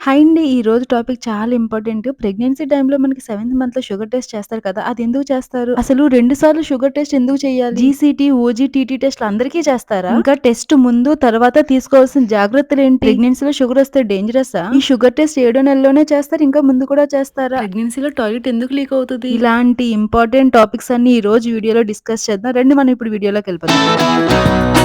Hi అండి. ఈ రోజు టాపిక్ చాలా ఇంపార్టెంట్. ప్రెగ్నెన్సీ టైమ్‌లో మనకి సెవెంత్ మంత్‌లో షుగర్ టెస్ట్ చేస్తారు కదా! అది ఎందుకు చేస్తారు? అసలు 2 సార్లు షుగర్ టెస్ట్ ఎందుకు చేయాలి? జీసీటీ, ఓజీ, టీటీ టెస్ట్‌లు అందరికీ చేస్తారా? ఇంకా టెస్ట్ ముందు, తర్వాత తీసుకోవాల్సిన జాగ్రత్తలేంటి? ప్రెగ్నెన్సీలో షుగర్ వస్తే డేంజరస్సా? ఈ షుగర్ టెస్ట్ ఏడో నెలలోనే చేస్తారు. ఇంకా ముందు కూడా చేస్తారా? ప్రెగ్నెన్సీలో టాయిలెట్ ఎందుకు లీక్ అవుతది? ఇలాంటి ఇంపార్టెంట్ టాపిక్స్ అన్ని ఈ రోజు వీడియోలో డిస్కస్ చేద్దాం. రండి మనం ఇప్పుడు వీడియోలోకి వెళ్ళిపోదాం.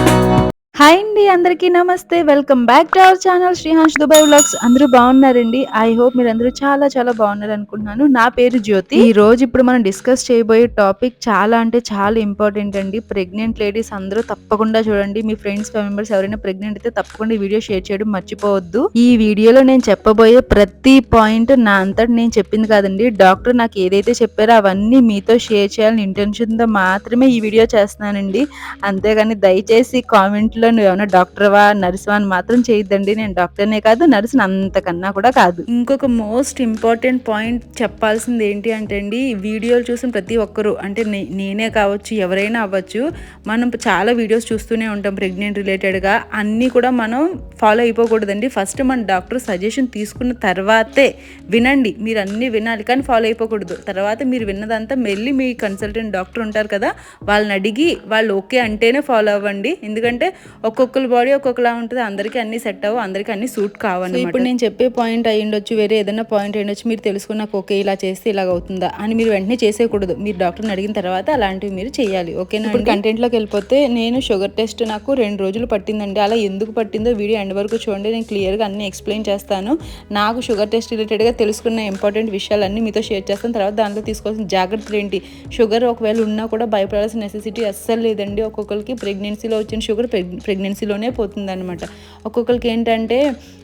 హాయ్ అండి అందరికీ నమస్తే. Welcome back to our channel Srihans Dubai vlogs అందరూ బాగున్నారండి? ఐ హోప్ మీరు అందరూ చాలా చాలా బాగున్నారు అనుకుంటున్నాను నా పేరు జ్యోతి. ఈ రోజు ఇప్పుడు మనం డిస్కస్ చేయబోయే టాపిక్ చాలా అంటే చాలా ఇంపార్టెంట్ అండి. ప్రెగ్నెంట్ లేడీస్ అందరూ తప్పకుండా చూడండి. మీ ఫ్రెండ్స్ మెంబర్స్ ఎవరైనా ప్రెగ్నెంట్ అయితే తప్పకుండా ఈ వీడియో షేర్ చేయడం మర్చిపోవద్దు. ఈ వీడియోలో నేను చెప్పబోయే ప్రతి పాయింట్ నా అంతటి నేను చెప్పింది కాదండి. డాక్టర్ నాకు ఏదైతే చెప్పారో అవన్నీ మీతో షేర్ చేయాలని ఇంటెన్షన్తో మాత్రమే ఈ వీడియో చేస్తున్నానండి. అంతేగాని దయచేసి కామెంట్లో లో నువ్వు ఏమైనా డాక్టర్వా నర్సువా అని మాత్రం చేయొద్దండి. నేను డాక్టర్నే కాదు నర్సుని అంతకన్నా కూడా కాదు. ఇంకొక మోస్ట్ ఇంపార్టెంట్ పాయింట్ చెప్పాల్సింది ఏంటి అంటే అండి వీడియోలు చూసిన ప్రతి ఒక్కరు అంటే నేనే కావచ్చు ఎవరైనా అవ్వచ్చు మనం చాలా వీడియోస్ చూస్తూనే ఉంటాం ప్రెగ్నెంట్ రిలేటెడ్గా. అన్నీ కూడా మనం ఫాలో అయిపోకూడదండి. ఫస్ట్ మన డాక్టర్ సజెషన్ తీసుకున్న తర్వాతే వినండి. మీరు అన్నీ వినాలి కానీ ఫాలో అయిపోకూడదు. తర్వాత మీరు విన్నదంతా మళ్ళీ మీ కన్సల్టెంట్ డాక్టర్ ఉంటారు కదా వాళ్ళని అడిగి వాళ్ళు ఓకే అంటేనే ఫాలో అవ్వండి. ఎందుకంటే ఒక్కొక్కరి బాడీ ఒక్కొక్కలా ఉంటుంది. అందరికీ అన్ని సెట్ అవ్వు అందరికీ అన్ని సూట్ కావాలి ఇప్పుడు నేను చెప్పే పాయింట్ అయ్యి ఉండొచ్చు వేరే ఏదైనా పాయింట్ అయ్యి మీరు తెలుసుకున్న నాకు ఓకే ఇలా చేస్తే ఇలాగ అవుతుందా? అని మీరు వెంటనే చేసేయకూడదు. మీరు డాక్టర్ని అడిగిన తర్వాత అలాంటివి మీరు చేయాలి ఓకేనా ఇప్పుడు కంటెంట్లోకి వెళ్ళిపోతే నేను షుగర్ టెస్ట్ నాకు రెండు రోజులు పట్టిందండి. అలా ఎందుకు పట్టిందో వీడియో ఎండ్ వరకు చూడండి. నేను క్లియర్గా అన్ని ఎక్స్ప్లెయిన్ చేస్తాను. నాకు షుగర్ టెస్ట్ రిలేటెడ్గా తెలుసుకున్న ఇంపార్టెంట్ విషయాలన్నీ మీతో షేర్ చేస్తాను. తర్వాత దాంట్లో తీసుకోవాల్సిన జాగ్రత్తలు ఏంటి? షుగర్ ఒకవేళ ఉన్నా కూడా భయపడాల్సిన నెసెసిటీ అస్సలు లేదండి. ఒక్కొక్కరికి ప్రెగ్నెన్సీలో వచ్చిన షుగర్ ప్రెగ్నెన్సీలోనే పోతుందనమాట ఒక్కొక్కరికి ఏంటంటే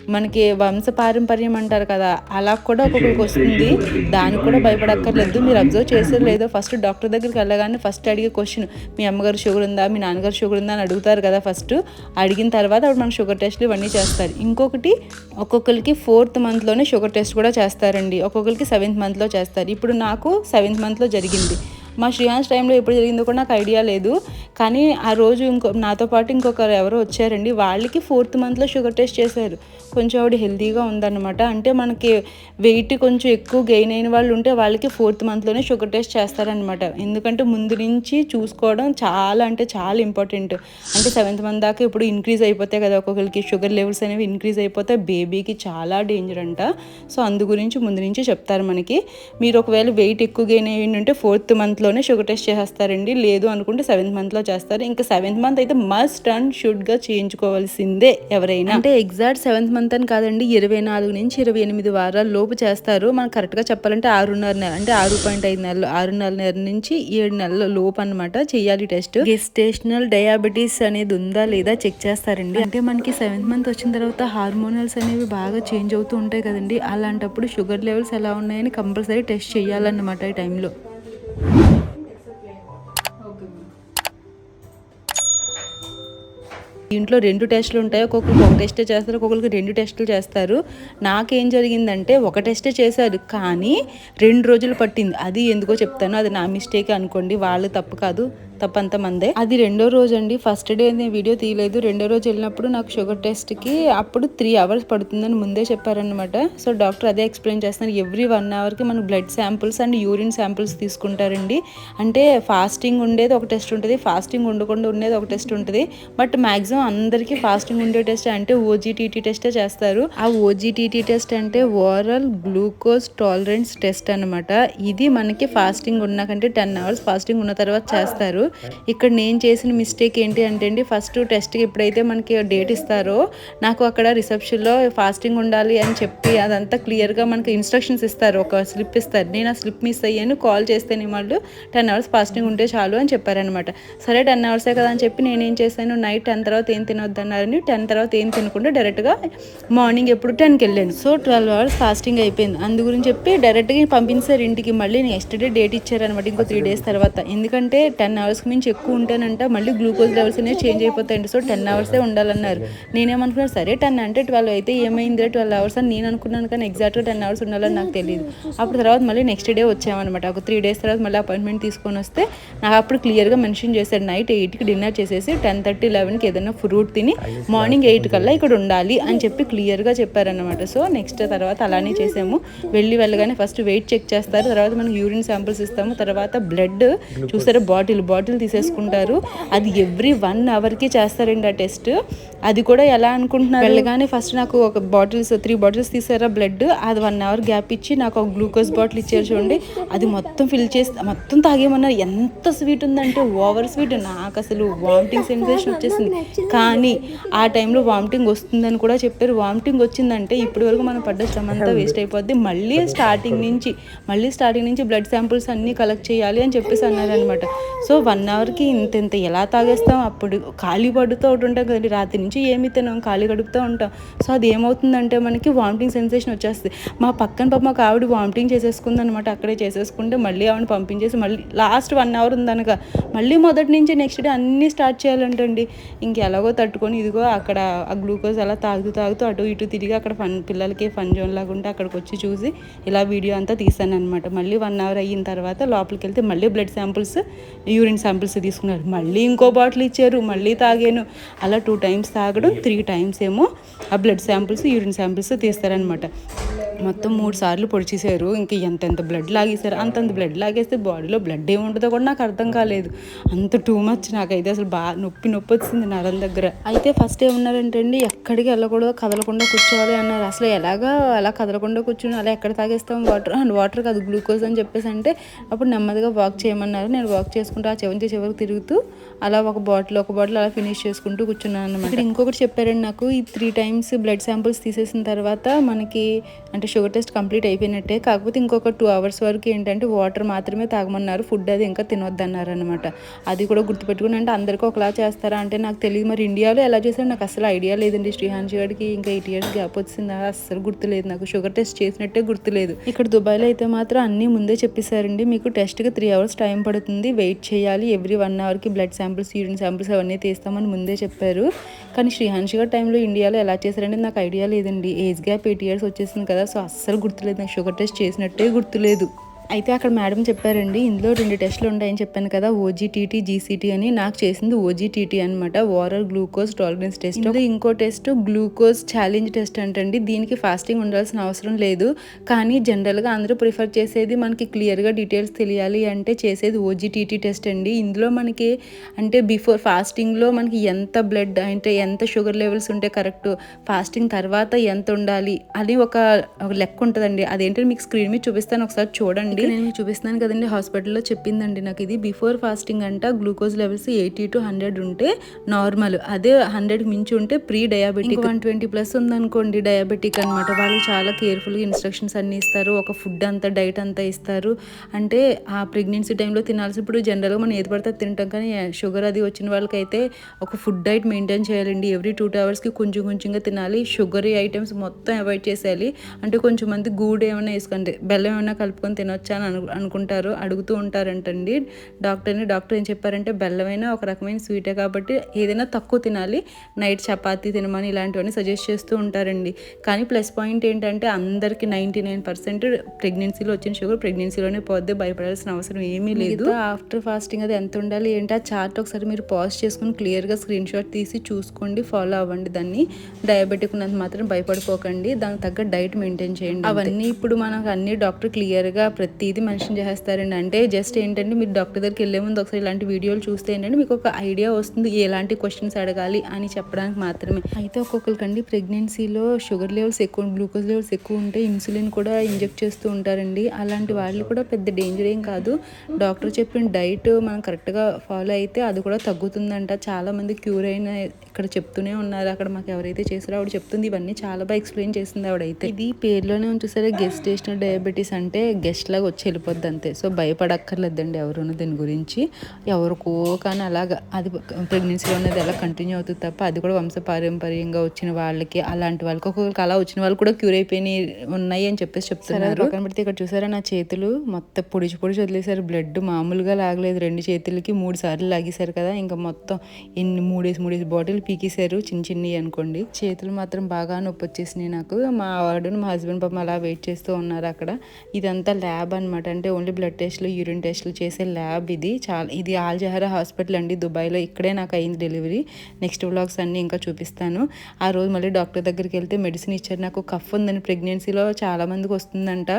మనకి వంశ పారంపర్యం అంటారు కదా అలా కూడా ఒక్కొక్కరికి వస్తుంది. దానికి కూడా భయపడక్కర్లేదు. మీరు అబ్జర్వ్ చేసారు లేదో ఫస్ట్ డాక్టర్ దగ్గరికి వెళ్ళగానే ఫస్ట్ అడిగే క్వశ్చన్ మీ అమ్మగారు షుగర్ ఉందా? మీ నాన్నగారు షుగర్ ఉందా? అని అడుగుతారు కదా ఫస్ట్ అడిగిన తర్వాత అప్పుడు మనకు షుగర్ టెస్ట్లు ఇవన్నీ చేస్తారు. ఇంకొకటి ఒక్కొక్కరికి ఫోర్త్ మంత్లోనే షుగర్ టెస్ట్ కూడా చేస్తారండి. ఒక్కొక్కరికి సెవెంత్ మంత్లో చేస్తారు. ఇప్పుడు నాకు సెవెంత్ మంత్లో జరిగింది. మా శ్రీహాన్స్ టైంలో ఎప్పుడు జరిగిందో కూడా నాకు ఐడియా లేదు. కానీ ఆ రోజు ఇంకో నాతో పాటు ఇంకొకరు ఎవరో వచ్చారండి. వాళ్ళకి ఫోర్త్ మంత్లో షుగర్ టెస్ట్ చేశారు. కొంచెం ఆవిడ హెల్తీగా ఉందన్నమాట. అంటే మనకి వెయిట్ కొంచెం ఎక్కువ గెయిన్ అయిన వాళ్ళు ఉంటే వాళ్ళకి ఫోర్త్ మంత్లోనే షుగర్ టెస్ట్ చేస్తారనమాట ఎందుకంటే ముందు నుంచి చూసుకోవడం చాలా అంటే చాలా ఇంపార్టెంట్. అంటే సెవెంత్ మంత్ దాకా ఇప్పుడు ఇంక్రీజ్ అయిపోతాయి కదా ఒక్కొక్కరికి షుగర్ లెవెల్స్ అనేవి ఇంక్రీజ్ అయిపోతే బేబీకి చాలా డేంజర్ అంట. సో అందు గురించి ముందు నుంచి చెప్తారు మనకి. మీరు ఒకవేళ వెయిట్ ఎక్కువ గెయిన్ అయ్యి ఉంటే ఫోర్త్ మంత్ మంత్లోనే షుగర్ టెస్ట్ చేసేస్తారండి. లేదు అనుకుంటే సెవెంత్ మంత్లో చేస్తారు. ఇంకా సెవెంత్ మంత్ అయితే మస్ట్ అండ్ షుడ్గా చేయించుకోవాల్సిందే ఎవరైనా. అంటే ఎగ్జాక్ట్ సెవెంత్ మంత్ అని కాదండి ఇరవై నాలుగు నుంచి ఇరవై ఎనిమిది వారాల లోపు చేస్తారు. మనం కరెక్ట్గా చెప్పాలంటే ఆరున్నర నెల అంటే ఆరు పాయింట్ ఐదు నెలలు ఆరున్నర నెల నుంచి ఏడు నెలల లోపు అనమాట చేయాలి టెస్ట్. గెస్టేషనల్ డయాబెటీస్ అనేది ఉందా లేదా చెక్ చేస్తారండి. అంటే మనకి సెవెంత్ మంత్ వచ్చిన తర్వాత హార్మోనల్స్ అనేవి బాగా చేంజ్ అవుతూ ఉంటాయి కదండి. అలాంటప్పుడు షుగర్ లెవెల్స్ ఎలా ఉన్నాయని కంపల్సరీ టెస్ట్ చేయాలన్నమాట ఈ టైంలో. దీంట్లో రెండు టెస్టులు ఉంటాయి. ఒక్కొక్కరికి ఒక టెస్టే చేస్తారు ఒక్కొక్కరికి రెండు టెస్టులు చేస్తారు. నాకేం జరిగిందంటే ఒక టెస్టే చేశారు కానీ రెండు రోజులు పట్టింది. అది ఎందుకో చెప్తాను. అది నా మిస్టేక్ అనుకోండి వాళ్ళు తప్పు కాదు. తప్పంత మందే అది. రెండో రోజు అండి ఫస్ట్ డే నేను వీడియో తీయలేదు. రెండో రోజు వెళ్ళినప్పుడు నాకు షుగర్ టెస్ట్కి అప్పుడు త్రీ అవర్స్ పడుతుందని ముందే చెప్పారనమాట సో డాక్టర్ అదే ఎక్స్ప్లెయిన్ చేస్తున్నారు. ఎవ్రీ వన్ అవర్కి మనం blood samples and urine samples తీసుకుంటారండి. అంటే ఫాస్టింగ్ ఉండేది ఒక టెస్ట్ ఉంటుంది. ఫాస్టింగ్ ఉండకుండా ఉండేది ఒక టెస్ట్ ఉంటుంది. బట్ మ్యాక్సిమం అందరికీ ఫాస్టింగ్ ఉండే టెస్ట్ అంటే ఓజీటీటీ టెస్టే చేస్తారు. ఆ ఓజీటీటీ టెస్ట్ అంటే ఓరల్ గ్లూకోజ్ టాలరెన్స్ టెస్ట్ అనమాట ఇది మనకి ఫాస్టింగ్ ఉన్నాకంటే టెన్ అవర్స్ ఫాస్టింగ్ ఉన్న తర్వాత చేస్తారు. ఇక్కడ నేను చేసిన మిస్టేక్ ఏంటి అంటే అండి ఫస్ట్ టెస్ట్కి ఎప్పుడైతే మనకి డేట్ ఇస్తారో నాకు అక్కడ రిసెప్షన్లో ఫాస్టింగ్ ఉండాలి అని చెప్పి అదంతా క్లియర్గా మనకి ఇన్స్ట్రక్షన్స్ ఇస్తారు. ఒక స్లిప్ ఇస్తారు. నేను ఆ స్లిప్ మిస్ అయ్యాను. కాల్ చేస్తేనే వాళ్ళు టెన్ అవర్స్ ఫాస్టింగ్ ఉంటే చాలు అని చెప్పారనమాట సరే టెన్ అవర్సే కదా అని చెప్పి నేనేం చేశాను? నైట్ టెన్ తర్వాత ఏం తినొద్దన్నారని టెన్ తర్వాత ఏం తినకుండా డైరెక్ట్గా మార్నింగ్ ఎప్పుడు టెన్కి వెళ్ళాను. సో ట్వెల్వ్ అవర్స్ ఫాస్టింగ్ అయిపోయింది. అందు గురించి చెప్పి డైరెక్ట్గా పంపించారు ఇంటికి. మళ్ళీ నెక్స్ట్ డే డేట్ ఇచ్చారనమాట ఇంకో త్రీ డేస్ తర్వాత. ఎందుకంటే టెన్ అవర్స్ అవర్స్కి మించి ఎక్కువ ఉంటేనంట మళ్ళీ గ్లూకోజ్ లెవెల్స్ అనేవి చేంజ్ అయిపోతాయండి సో టెన్ అవర్సే ఉండాలన్నారు. నేనేమనుకున్నాను సరే టెన్ అంటే ట్వెల్వ్ అయితే ఏమైంది ట్వెల్వ్ అవర్స్ అని నేను అనుకున్నాను కానీ ఎగ్జాక్ట్గా టెన్ అవర్స్ ఉండాలని నాకు తెలియదు. అప్పుడు తర్వాత మళ్ళీ నెక్స్ట్ డే వచ్చామన్నమాట. ఒక త్రీ డేస్ తర్వాత మళ్ళీ అపాయింట్మెంట్ తీసుకొని వస్తే నాకు అప్పుడు క్లియర్గా మెన్షన్ చేశాడు నైట్ ఎయిట్కి డిన్నర్ చేసేసి టెన్ థర్టీ లెవెన్కి ఏదైనా ఫ్రూట్ తిని మార్నింగ్ ఎయిట్ కల్లా ఇక్కడ ఉండాలి అని చెప్పి క్లియర్గా చెప్పారన్నమాట. సో నెక్స్ట్ తర్వాత అలానే చేసాము. వెళ్ళి వెళ్ళగానే ఫస్ట్ వెయిట్ చెక్ చేస్తారు. తర్వాత మనకి యూరిన్ శాంపిల్స్ ఇస్తాము. తర్వాత బ్లడ్ చూసారా? బాటిల్ బాటిల్ తీసేసుకుంటారు. అది ఎవ్రీ వన్ అవర్కి చేస్తారండి ఆ టెస్ట్. అది కూడా ఎలా అనుకుంటున్నారు? వెళ్ళగానే ఫస్ట్ నాకు ఒక బాటిల్స్ త్రీ బాటిల్స్ తీసారా బ్లడ్. అది వన్ అవర్ గ్యాప్ ఇచ్చి నాకు ఒక గ్లూకోజ్ బాటిల్ ఇచ్చారు చూడండి. అది మొత్తం ఫిల్ చేసి మొత్తం తాగేమన్నారు ఎంత స్వీట్ ఉందంటే ఓవర్ స్వీట్. నాకు అసలు వామిటింగ్ సెన్సేషన్ వచ్చేసింది. కానీ ఆ టైంలో వామిటింగ్ వస్తుందని కూడా చెప్పారు. వామిటింగ్ వచ్చిందంటే ఇప్పటి వరకు మనం పడ్డ శ్రమ అంతా వేస్ట్ అయిపోద్ది. మళ్ళీ స్టార్టింగ్ నుంచి మళ్ళీ స్టార్టింగ్ నుంచి బ్లడ్ శాంపుల్స్ అన్నీ కలెక్ట్ చేయాలి అని చెప్పేసి అన్నారనమాట సో వన్ అవర్కి ఇంత ఇంత ఎలా తాగేస్తాం? అప్పుడు ఖాళీ పడుతూ ఒకటి ఉంటాం కదండి. రాత్రి నుంచి ఏమి తినాం ఖాళీ గడుపుతూ ఉంటాం. సో అది ఏమవుతుందంటే మనకి వామిటింగ్ సెన్సేషన్ వచ్చేస్తుంది. మా పక్కన పాప మాకు ఆవిడ వామిటింగ్ చేసేసుకుంది అనమాట అక్కడే చేసేసుకుంటే మళ్ళీ ఆవిడ పంపించేసి మళ్ళీ లాస్ట్ వన్ అవర్ ఉందనక మళ్ళీ మొదటి నుంచి నెక్స్ట్ డే అన్నీ స్టార్ట్ చేయాలంటండి. ఇంక ఎలాగో తట్టుకొని ఇదిగో అక్కడ ఆ గ్లూకోజ్ అలా తాగుతూ తాగుతూ అటు ఇటు తిరిగి అక్కడ ఫన్ పిల్లలకి ఫన్ జోన్ లాగా ఉంటే అక్కడికి వచ్చి చూసి ఇలా వీడియో అంతా తీసాను అనమాట మళ్ళీ వన్ అవర్ అయిన తర్వాత లోపలికి వెళ్తే మళ్ళీ బ్లడ్ శాంపుల్స్ యూరిన్ శాంపుల్స్ తీసుకున్నారు మళ్ళీ ఇంకో బాటిల్ ఇచ్చారు మళ్ళీ తాగాను. అలా టూ టైమ్స్ తాగడం త్రీ టైమ్స్ ఏమో ఆ బ్లడ్ శాంపుల్స్ యూరిన్ శాంపుల్స్ తీస్తారనమాట మొత్తం మూడు సార్లు పొడిచేశారు ఇంక ఎంతెంత బ్లడ్ లాగేశారు అంతంత బ్లడ్ లాగేస్తే బాడీలో బ్లడ్ ఏముంటుందో కూడా నాకు అర్థం కాలేదు. అంత టూ మచ్ నాకైతే అసలు బాగా నొప్పి నొప్పి వచ్చింది నరం దగ్గర. అయితే ఫస్ట్ ఏమన్నారంటే అండి ఎక్కడికి వెళ్ళకూడదు కదలకుండా కూర్చోవాలి అన్నారు. అసలు ఎలాగా అలా కదలకుండా కూర్చుని అలా ఎక్కడ తాగేస్తాం? వాటర్ అండ్ వాటర్ కాదు గ్లూకోజ్ అని చెప్పేసి అంటే అప్పుడు నెమ్మదిగా వాక్ చేయమన్నారు. నేను వాక్ చేసుకుంటా ఆ చివరి చివరికి తిరుగుతూ అలా ఒక బాటిల్ ఒక బాటిల్ అలా ఫినిష్ చేసుకుంటూ కూర్చున్నాను అనమాట ఇక్కడ ఇంకొకటి చెప్పారండి నాకు ఈ త్రీ టైమ్స్ బ్లడ్ శాంపుల్స్ తీసేసిన తర్వాత మనకి అంటే షుగర్ టెస్ట్ కంప్లీట్ అయిపోయినట్టే. కాకపోతే ఇంకొక టూ అవర్స్ వరకు ఏంటంటే వాటర్ మాత్రమే తాగమన్నారు. ఫుడ్ అది ఇంకా తినొద్దన్నారు అనమాట అది కూడా గుర్తుపెట్టుకుని అంటే అందరికీ ఒకలా చేస్తారా అంటే నాకు తెలియదు. మరి ఇండియాలో ఎలా చేశారో నాకు అసలు ఐడియా లేదండి. శ్రీహాన్షి గారికి ఇంకా ఎయిట్ ఇయర్స్ గ్యాప్ వచ్చిందా? అస్సలు గుర్తులేదు నాకు. షుగర్ టెస్ట్ చేసినట్టే గుర్తులేదు. ఇక్కడ దుబాయ్లో అయితే మాత్రం అన్నీ ముందే చెప్పేశారండి. మీకు టెస్ట్కి త్రీ అవర్స్ టైం పడుతుంది. వెయిట్ చేయాలి. ఎవ్రీ వన్ అవర్కి బ్లడ్ శాంపిల్స్ యూరిన్ శాంపిల్స్ అవన్నీ తీస్తామని ముందే చెప్పారు. కానీ శ్రీహాన్షి గారి టైంలో ఇండియాలో ఎలా చేశారంటే నాకు ఐడియా లేదండి. ఏజ్ గ్యాప్ ఎయిట్ ఇయర్స్ వచ్చేసింది కదా సో అస్సలు గుర్తులేదు. నాకు షుగర్ టెస్ట్ చేసినట్టే గుర్తులేదు. అయితే అక్కడ మేడం చెప్పారండి ఇందులో రెండు టెస్టులు ఉంటాయని చెప్పాను కదా ఓజీటీటీ జీసీటీ అని నాకు చేసింది ఓజీటీటీ అనమాట ఓరల్ గ్లూకోజ్ టాలరెన్స్ టెస్ట్. ఇంకో టెస్ట్ గ్లూకోజ్ ఛాలెంజ్ టెస్ట్ అంటండి దీనికి ఫాస్టింగ్ ఉండాల్సిన అవసరం లేదు కానీ జనరల్గా అందరూ ప్రిఫర్ చేసేది మనకి క్లియర్గా డీటెయిల్స్ తెలియాలి అంటే చేసేది ఓజీటీటీ టెస్ట్ అండి. ఇందులో మనకి అంటే బిఫోర్ ఫాస్టింగ్లో మనకి ఎంత బ్లడ్ అంటే ఎంత షుగర్ లెవెల్స్ ఉంటే కరెక్ట్ ఫాస్టింగ్ తర్వాత ఎంత ఉండాలి అని ఒక ఒక లెక్క ఉంటుందండి. అదేంటంటే మీకు స్క్రీన్ మీద చూపిస్తాను ఒకసారి చూడండి. నేను మీకు చూపిస్తున్నాను కదండి హాస్పిటల్లో చెప్పిందండి నాకు ఇది. బిఫోర్ ఫాస్టింగ్ అంట glucose levels eighty to hundred ఉంటే నార్మల్. అదే హండ్రెడ్ మించి ఉంటే pre diabetic one twenty plus ఉందనుకోండి డయాబెటిక్ అనమాట వాళ్ళు చాలా కేర్ఫుల్గా ఇన్స్ట్రక్షన్స్ అన్ని ఇస్తారు. ఒక ఫుడ్ అంతా డైట్ అంతా ఇస్తారు. అంటే ఆ ప్రెగ్నెన్సీ టైంలో తినాల్సి ఇప్పుడు జనరల్గా మనం ఏది పడితే తింటాం. కానీ షుగర్ అది వచ్చిన వాళ్ళకైతే ఒక ఫుడ్ డైట్ మెయింటైన్ చేయాలండి. ఎవ్రీ టూ అవర్స్కి కొంచెం కొంచెంగా తినాలి. షుగర్ ఐటమ్స్ మొత్తం అవాయిడ్ చేసేయాలి. అంటే కొంచెం మంది గూడు ఏమైనా వేసుకుంటే బెల్లం ఏమైనా కలుపుకొని తినొచ్చా? అని అను అనుకుంటారు అడుగుతూ ఉంటారంటండి. డాక్టర్ని డాక్టర్ ఏం చెప్పారంటే బెల్లమైనా ఒక రకమైన స్వీటే కాబట్టి ఏదైనా తక్కువ తినాలి నైట్ చపాతీ తినమని ఇలాంటివన్నీ సజెస్ట్ చేస్తూ ఉంటారండి. కానీ ప్లస్ పాయింట్ ఏంటంటే అందరికి నైంటీ నైన్ పర్సెంట్ ప్రెగ్నెన్సీలో వచ్చిన షుగర్ ప్రెగ్నెన్సీలోనే పోద్ది భయపడాల్సిన అవసరం ఏమీ లేదు. ఆఫ్టర్ ఫాస్టింగ్ అది ఎంత ఉండాలి ఏంటి ఆ చార్ట్ ఒకసారి మీరు పాజ్ చేసుకుని క్లియర్గా స్క్రీన్ షాట్ తీసి చూసుకోండి ఫాలో అవ్వండి దాన్ని. డయాబెటిక్ ఉన్నంత మాత్రం భయపడిపోకండి దానికి తగ్గ డైట్ మెయింటైన్ చేయండి అవన్నీ ఇప్పుడు మనకు అన్ని డాక్టర్ క్లియర్గా ప్రతిదీ మెన్షన్ చేస్తారండి అంటే జస్ట్ ఏంటంటే మీరు డాక్టర్ దగ్గరికి వెళ్ళే ముందు ఒకసారి ఇలాంటి వీడియోలు చూస్తే ఏంటంటే మీకు ఒక ఐడియా వస్తుంది ఎలాంటి క్వశ్చన్స్ అడగాలి అని చెప్పడానికి మాత్రమే. అయితే ఒక్కొక్కరికండి ప్రెగ్నెన్సీలో షుగర్ లెవెల్స్ ఎక్కువ గ్లూకోజ్ లెవెల్స్ ఎక్కువ ఉంటే ఇన్సులిన్ కూడా ఇంజెక్ట్ చేస్తూ ఉంటారండి. అలాంటి వాళ్ళు కూడా పెద్ద డేంజర్ ఏం కాదు. డాక్టర్ చెప్పిన డైట్ మనం కరెక్ట్గా ఫాలో అయితే అది కూడా తగ్గుతుందంట. చాలా మంది క్యూర్ అయిన ఇక్కడ చెప్తూనే ఉన్నారు. అక్కడ మాకు ఎవరైతే చేసారో ఆవిడ చెప్తుంది. ఇవన్నీ చాలా బాగా ఎక్స్ప్లెయిన్ చేసింది ఆవిడైతే. ఇది పేరులోనే ఉంచేసరే గెస్టేషనల్ డయాబెటీస్ అంటే గెస్ట్ లాగా అలాగ వచ్చి వెళ్ళిపోద్ది అంతే. సో భయపడక్కర్లేదండి ఎవరును దీని గురించి. ఎవరికో కానీ అలాగ అది ప్రెగ్నెన్సీలో ఉన్నది ఎలా కంటిన్యూ అవుతుంది తప్ప అది కూడా వంశపారంపర్యంగా వచ్చిన వాళ్ళకి అలాంటి వాళ్ళకి ఒక్కొక్కరికి అలా వచ్చిన వాళ్ళు కూడా క్యూర్ అయిపోయినాయి ఉన్నాయి అని చెప్పేసి చెప్తున్నారు. పక్కన పెడితే ఇక్కడ చూసారా నా చేతులు? మొత్తం పొడిచి పొడిచి వదిలేశారు. బ్లడ్ మామూలుగా లాగలేదు. రెండు చేతులకి మూడు సార్లు లాగేశారు కదా. ఇంకా మొత్తం ఎన్ని మూడేసి మూడేసి బాటిల్ పీకేశారు. చిన్న చిన్నవి అనుకోండి. చేతులు మాత్రం బాగా నొప్పి వచ్చేసినాయి నాకు. మా వాడు మా హస్బెండ్ పాపం అలా వెయిట్ చేస్తూ ఉన్నారు అక్కడ. ఇదంతా ల్యాబ్ అనమాట అంటే ఓన్లీ బ్లడ్ టెస్ట్లు యూరిన్ టెస్ట్లు చేసే ల్యాబ్ ఇది. చాలా ఇది ఆల్ జహరా హాస్పిటల్ అండి దుబాయ్లో. ఇక్కడే నాకు అయింది డెలివరీ. నెక్స్ట్ వ్లాగ్స్ అన్నీ ఇంకా చూపిస్తాను. ఆ రోజు మళ్ళీ డాక్టర్ దగ్గరికి వెళ్తే మెడిసిన్ ఇచ్చారు. నాకు కఫ్ ఉందని ప్రెగ్నెన్సీలో చాలామందికి వస్తుందంట.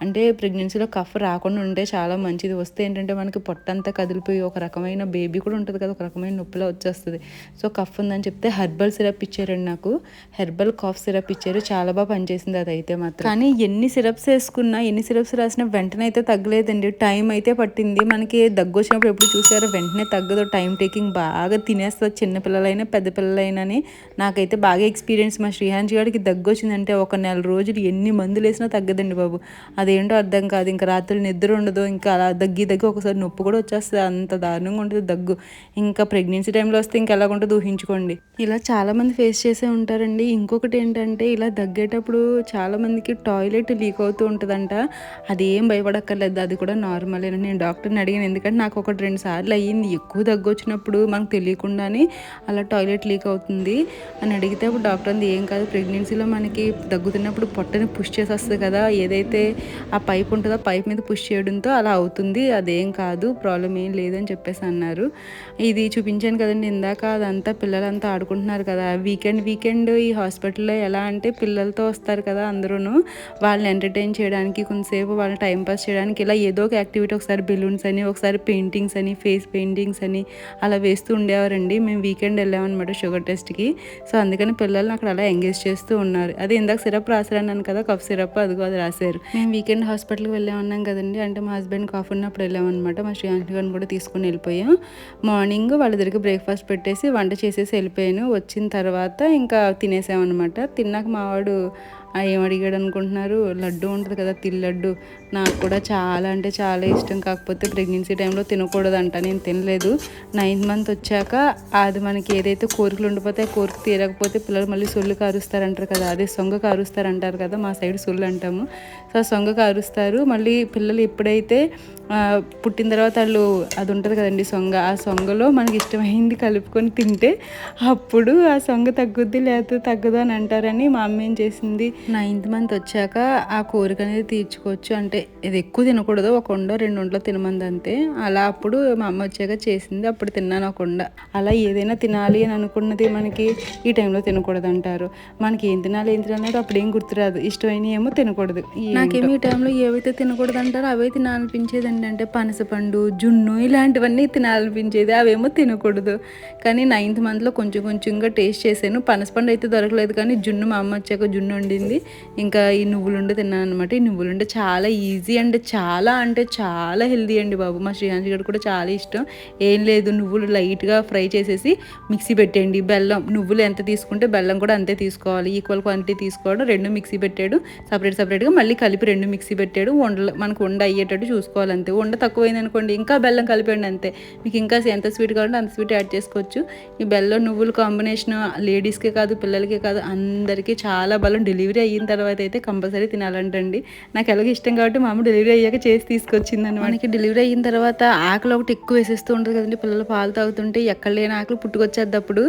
అంటే ప్రెగ్నెన్సీలో కఫ్ రాకుండా ఉంటే చాలా మంచిది. వస్తే ఏంటంటే మనకి పొట్టంతా కదిలిపోయి ఒక రకమైన బేబీ కూడా ఉంటుంది కదా ఒక రకమైన నొప్పిలో వచ్చేస్తుంది. సో కఫ్ ఉందని చెప్తే హెర్బల్ సిరప్ ఇచ్చారండి నాకు. హెర్బల్ కాఫ్ సిరప్ ఇచ్చారు. చాలా బాగా పనిచేసింది అది అయితే మాత్రం. కానీ ఎన్ని సిరప్స్ వేసుకున్నా ఎన్ని సిరప్స్ రాసినా వెంటనే అయితే తగ్గలేదండి. టైం అయితే పట్టింది. మనకి దగ్గు వచ్చినప్పుడు ఎప్పుడు చూసారో వెంటనే తగ్గదు. టైం టేకింగ్ బాగా తినేస్తుంది. చిన్నపిల్లలైనా పెద్ద పిల్లలైనా నాకైతే బాగా ఎక్స్పీరియన్స్ మా శ్రీహాంజ్ గారికి దగ్గు వచ్చిందంటే ఒక నెల రోజులు ఎన్ని మందులు వేసినా తగ్గదండి బాబు. అదేంటో అర్థం కాదు. ఇంకా రాత్రులు నిద్ర ఉండదు. ఇంకా అలా దగ్గి దగ్గి ఒకసారి నొప్పి కూడా వచ్చేస్తుంది. అంత దారుణంగా ఉంటుంది దగ్గు. ఇంకా ప్రెగ్నెన్సీ టైంలో వస్తే ఇంకా ఎలా ఉంటుందో ఊహించుకోండి. ఇలా చాలామంది ఫేస్ చేసే ఉంటారండి. ఇంకొకటి ఏంటంటే ఇలా దగ్గేటప్పుడు చాలామందికి టాయిలెట్ లీక్ అవుతూ ఉంటుందంట. అది ఏం భయపడక్కర్లేదు అది కూడా నార్మల్ నేను డాక్టర్ని అడిగాను ఎందుకంటే నాకు ఒకటి రెండు సార్లు అయ్యింది. ఎక్కువ దగ్గు వచ్చినప్పుడు మనకు తెలియకుండానే అలా టాయిలెట్ లీక్ అవుతుంది అని అడిగితే అప్పుడు డాక్టర్ అంది ఏం కాదు ప్రెగ్నెన్సీలో మనకి దగ్గుతున్నప్పుడు పొట్టని పుష్ చేసి వస్తుంది కదా ఏదైతే ఆ పైప్ ఉంటుందో పైప్ మీద పుష్ చేయడంతో అలా అవుతుంది అదేం కాదు ప్రాబ్లం ఏం లేదని చెప్పేసి అన్నారు. ఇది చూపించాను కదండి ఇందాక అదంతా పిల్లలంతా ఆడుకుంటున్నారు కదా వీకెండ్ వీకెండ్ ఈ హాస్పిటల్లో ఎలా అంటే పిల్లలతో వస్తారు కదా అందరూ వాళ్ళని ఎంటర్టైన్ చేయడానికి కొంతసేపు వాళ్ళ టైం టైంపాస్ చేయడానికి ఇలా ఏదో ఒక యాక్టివిటీ ఒకసారి బెలూన్స్ అని ఒకసారి పెయింటింగ్స్ అని ఫేస్ పెయింటింగ్స్ అని అలా వేస్తూ ఉండేవారండి. మేము వీకెండ్ వెళ్ళామన్నమాట షుగర్ టెస్ట్కి. సో అందుకని పిల్లల్ని అక్కడ అలా ఎంగేజ్ చేస్తూ ఉన్నారు. అదే ఇందాక సిరప్ రాసారన్నాను కదా కఫ్ సిరప్ అదిగో అది రాశారు. మేము వీకెండ్ హాస్పిటల్కి వెళ్ళామన్నాం కదండి. అంటే మా హస్బెండ్ కాఫ్ ఉన్నప్పుడు వెళ్ళామన్నమాట. మా శ్రీయాంటి గారిని కూడా తీసుకుని వెళ్ళిపోయాం. మార్నింగ్ వాళ్ళ బ్రేక్ఫాస్ట్ పెట్టేసి వంట చేసేసి వెళ్ళిపోయాను. వచ్చిన తర్వాత ఇంకా తినేసామన్నమాట. తిన్నాక మావాడు ఏం అడిగాడు అనుకుంటున్నారు? లడ్డు ఉంటుంది కదా తిల్లడ్డు నాకు కూడా చాలా అంటే చాలా ఇష్టం. కాకపోతే ప్రెగ్నెన్సీ టైంలో తినకూడదంట. నేను తినలేదు. నైన్త్ మంత్ వచ్చాక అది మనకి ఏదైతే కోరికలు ఉండిపోతే కోరిక తీరకపోతే పిల్లలు మళ్ళీ సొల్లు కారుస్తారంటారు కదా. అదే సొంగ కారుస్తారంటారు కదా మా సైడ్ సొల్లు అంటాము. సో ఆ సొంగ కారుస్తారు. మళ్ళీ పిల్లలు ఎప్పుడైతే పుట్టిన తర్వాత వాళ్ళు అది ఉంటుంది కదండి సొంగ ఆ సొంగలో మనకి ఇష్టమైంది కలుపుకొని తింటే అప్పుడు ఆ సొంగ తగ్గుద్ది లేకపోతే తగ్గదు అని అంటారని మా అమ్మ ఏం చేసింది? నైన్త్ మంత్ వచ్చాక ఆ కోరిక అనేది తీర్చుకోవచ్చు. అంటే ఇది ఎక్కువ తినకూడదు. ఒక ఉండ రెండు ఉండలో తినమంది అంతే అలా అప్పుడు మా అమ్మ వచ్చాక చేసింది. అప్పుడు తిన్నాను ఒక ఉండ అలా ఏదైనా తినాలి అని అనుకున్నది మనకి ఈ టైంలో తినకూడదు అంటారు మనకి ఏం తినాలి ఏం తినాలి అప్పుడు ఏం గుర్తురాదు. ఇష్టమైన ఏమో తినకూడదు. నాకేమో ఈ టైంలో ఏవైతే తినకూడదు అంటారో అవే తినాలనిపించేది అంటే పనసపండు జున్ను ఇలాంటివన్నీ తినాలనిపించేది. అవేమో తినకూడదు. కానీ నైన్త్ మంత్లో కొంచెం కొంచెంగా టేస్ట్ చేశాను. పనసపండు అయితే దొరకలేదు కానీ జున్ను మా అమ్మ వచ్చాక జున్ను వండింది. ఇంకా ఈ నువ్వులుండ తిన్నాను అనమాట ఈ నువ్వులుండ చాలా ఈజీ అండ్. చాలా అంటే చాలా హెల్దీ అండి బాబు. మా శ్రీహాంతి గారు కూడా చాలా ఇష్టం. ఏం లేదు నువ్వులు లైట్గా ఫ్రై చేసేసి మిక్సీ పెట్టండి బెల్లం నువ్వులు ఎంత తీసుకుంటే బెల్లం కూడా అంతే తీసుకోవాలి. ఈక్వల్ క్వాంటిటీ తీసుకోవడం రెండు మిక్సీ పెట్టాడు. సపరేట్ సపరేట్గా మళ్ళీ కలిపి రెండు మిక్సీ పెట్టాడు. వండలు మనకు వండ అయ్యేటట్టు చూసుకోవాలి అంతే. వండ తక్కువైంది అనుకోండి ఇంకా బెల్లం కలిపండి అంతే. మీకు ఇంకా ఎంత స్వీట్ కావాలంటే అంత స్వీట్ యాడ్ చేసుకోవచ్చు. ఈ బెల్లం నువ్వులు కాంబినేషన్ లేడీస్కే కాదు పిల్లలకే కాదు అందరికీ చాలా బలం డెలివరీ అయిన తర్వాత అయితే కంపల్సరీ తినాలంటండి. నాకు ఎలాగో ఇష్టం కాబట్టి మా అమ్మ డెలివరీ అయ్యాక చేసి తీసుకొచ్చింది మనకి డెలివరీ అయిన తర్వాత ఆకలి ఒకటి ఎక్కువ వేసేస్తూ ఉంటుంది కదండి. పిల్లలు పాలు తాగుతుంటే ఎక్కడ లేని ఆకలి పుట్టుకొచ్చేటప్పుడు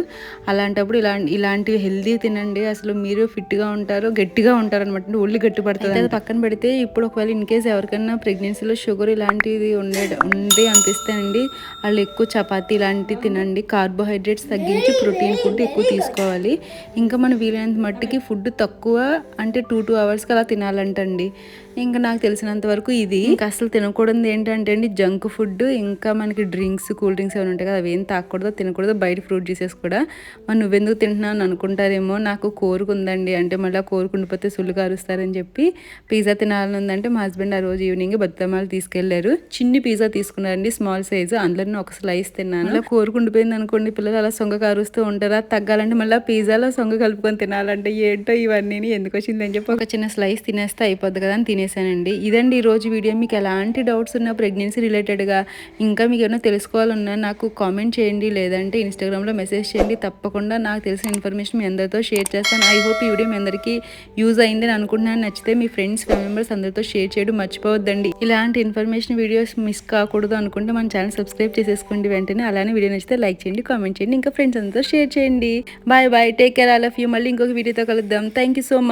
అలాంటప్పుడు ఇలా ఇలాంటివి హెల్దీ తినండి. అసలు మీరు ఫిట్గా ఉంటారు గట్టిగా ఉంటారు అనమాట ఒళ్ళు గట్టి పడుతుంది అది పక్కన పెడితే ఇప్పుడు ఒకవేళ ఇన్ కేసు ఎవరికైనా ప్రెగ్నెన్సీలో షుగర్ ఇలాంటిది ఉండే ఉంది అనిపిస్తాయండి వాళ్ళు ఎక్కువ చపాతీ ఇలాంటివి తినండి. కార్బోహైడ్రేట్స్ తగ్గించి ప్రోటీన్ ఫుడ్ ఎక్కువ తీసుకోవాలి. ఇంకా మనం వీలైనంత మట్టికి ఫుడ్ తక్కువ అంటే టూ టూ అవర్స్కి అలా తినాలంటండి. ఇంకా నాకు తెలిసినంత వరకు ఇది. ఇంకా అసలు తినకూడదు ఏంటంటే అండి జంక్ ఫుడ్ ఇంకా మనకి డ్రింక్స్ కూల్ డ్రింక్స్ ఏమైనా ఉంటాయి కదా అవి ఏం తాకూడదు తినకూడదు బయట ఫ్రూట్ జ్యూసెస్ కూడా. మరి నువ్వెందుకు తింటున్నావు అని అనుకుంటారేమో నాకు కోరిక ఉందండి. అంటే మళ్ళీ కోరిక ఉండిపోతే సుల్లు కారుస్తారని చెప్పి పిజ్జా తినాలని ఉందంటే మా హస్బెండ్ ఆ రోజు ఈవినింగ్ బతుకమ్మలు తీసుకెళ్ళారు. చిన్ని పిజ్జా తీసుకున్నారండి స్మాల్ సైజు అందులో ఒక స్లైస్ తిన్నాను. అలా కోరిక ఉండిపోయింది అనుకోండి పిల్లలు అలా సొంగ కారుస్తూ ఉంటారా? తగ్గాలంటే మళ్ళీ పిజ్జాలో సొంగ కలుపుకొని తినాలంటే ఏంటో ఇవన్నీ ఎందుకు ఎందుకు వచ్చింది అని చెప్పి ఒక చిన్న స్లైస్ తినేస్తే అయిపోద్ది కదా అని తినేసానండి ఇదండి ఈ రోజు వీడియో. మీకు ఎలాంటి డౌట్స్ ఉన్నా ప్రెగ్నెన్సీ రిలేటెడ్గా ఇంకా మీకు ఏమైనా తెలుసుకోవాలన్నా నాకు కామెంట్ చేయండి. లేదంటే ఇన్స్టాగ్రామ్లో మెసేజ్ చేయండి. తప్పకుండా నాకు తెలిసిన ఇన్ఫర్మేషన్ మీ అందరితో షేర్ చేస్తాను. ఐ హోప్ ఈ వీడియో మీ అందరికీ యూజ్ అయిందని అనుకుంటున్నాను. నచ్చితే మీ ఫ్రెండ్స్ ఫ్యామిలీ మెంబర్స్ అందరితో షేర్ చేయడం మర్చిపోవద్దండి. ఇలాంటి ఇన్ఫర్మేషన్ వీడియోస్ మిస్ కాకూడదు అనుకుంటే మన ఛానల్ సబ్స్క్రైబ్ చేసేసుకోండి వెంటనే. అలానే వీడియో నచ్చితే లైక్ చేయండి కామెంట్ చేయండి ఇంకా ఫ్రెండ్స్ అందరితో షేర్ చేయండి. Bye bye. Take care all of you. మళ్ళీ ఇంకొక వీడియోతో కలుద్దాం. Thank you so much.